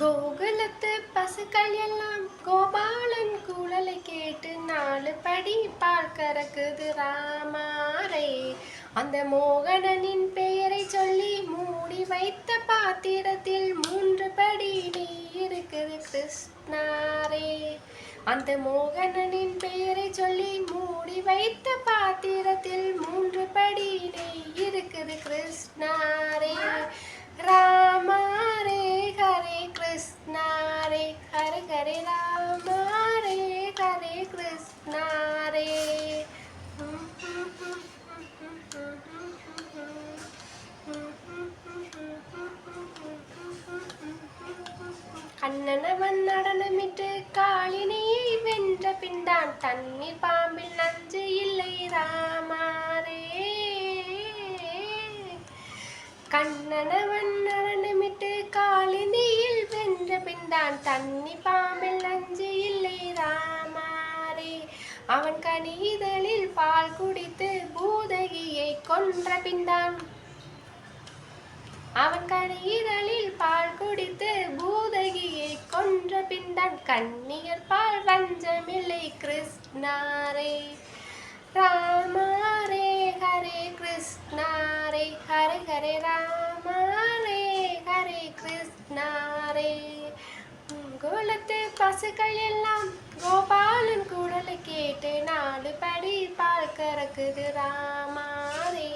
கோகுலத்து பசுக்கள் எல்லாம் கோபாலன் குழலை கேட்டு நாலு படி பார்க்கறக்குது ராமாரே. அந்த மோகனனின் பெயரை சொல்லி மூடி வைத்த பாத்திரத்தில் மூன்று படி நீ இருக்குது கிருஷ்ணாரே. அந்த மோகனனின் பெயரை சொல்லி மூடி வைத்த பாத்திரத்தில் மூன்று படி நீ இருக்குது கிருஷ்ணாரே. ரா அண்ணனவன் நடனமிட்டு காளினியை வென்ற பின்தான் தண்ணீர் பாம்பில் நஞ்சு இல்லை ராமாரே. கண்ணனவன் நடனமிட்டு காளினியில் வென்ற பின்தான் தண்ணி பாம்பில் நஞ்சு இல்லை ராமாரே. அவன் கனிதலில் பால் குடித்து பூதகியை கொன்ற பின்தான் அவன் கனிதலில் பால் குடித்து பூ கொன்ற கண்ணியர் பால் வஞ்சமில்லை கிருஷ்ணாரே. ராமாரே ஹரே கிருஷ்ணாரே. ஹரே ஹரே ராமாரே ஹரே கிருஷ்ணாரே. கோலத்து பசுக்கள் எல்லாம் கோபாலன் குடலை கேட்டு நாலு படி பால் கறக்குது ராமாரே.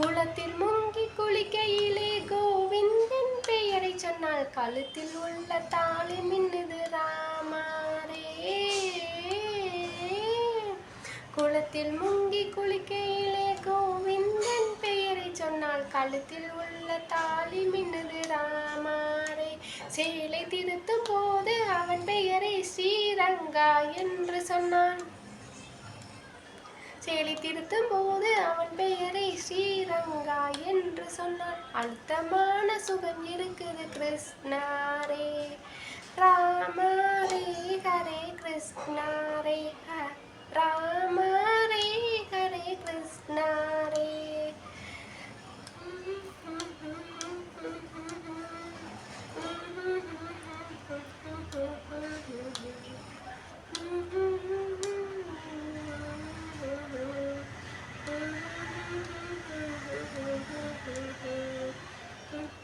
குளத்தில் முங்கி குளிக்கையிலே கோவிந்தன் பெயரை சொன்னால் கழுத்தில் உள்ள தாலி மின்னுது ராமாரே. குளத்தில் முங்கி குளிக்கையிலே கோவிந்தன் பெயரை சொன்னால் கழுத்தில் உள்ள தாலி மின்னுது ராமாரே. சேலை திருத்தும் போது அவன் பெயரை ஸ்ரீரங்கா என்று சொன்னான். சேலை திருத்தும் போது அவன் பெயரை என்று அழுத்தமான சுகம் இருக்குது கிருஷ்ணாரே. ராமரே ஹரே கிருஷ்ணாரே ஹ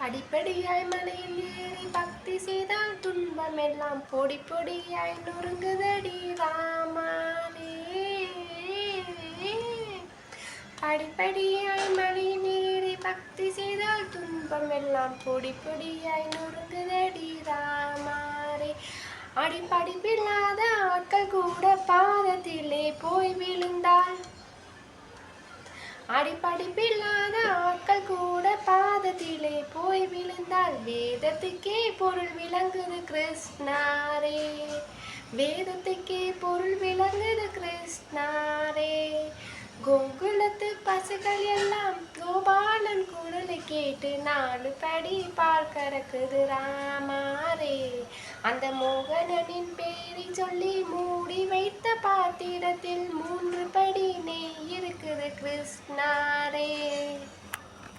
படிப்படியாய் மலையில் ஏறி பக்தி செய்தால் துன்பம் எல்லாம் பொடி பொடியாய் நொறுங்குதடி ராமானே படிப்படியாய் மலையில் ஏறி பக்தி செய்தால் துன்பம் எல்லாம் பொடி பொடியாய் நொறுங்குதடி ராமாரே அடிப்படிப்பில்லாத ஆட்கள் கூட பாதத்திலே போய் விழுந்தாள் அடிப்படிப்பில்லாத ஆட்கள் கூட வேதத்துக்கே பொருள் விளங்குது கிருஷ்ணாரே. வேதத்துக்கே பொருள் விளங்குது கிருஷ்ணாரே. கோகுலத்து பசுகள் எல்லாம் கோபாலன் குரலை கேட்டு நாலு படி பார்க்கறக்குது ராமாரே. அந்த மோகனனின் பேரை சொல்லி மூடி வைத்த பாத்திரத்தில் மூன்று படி நெய் இருக்குது கிருஷ்ணாரே.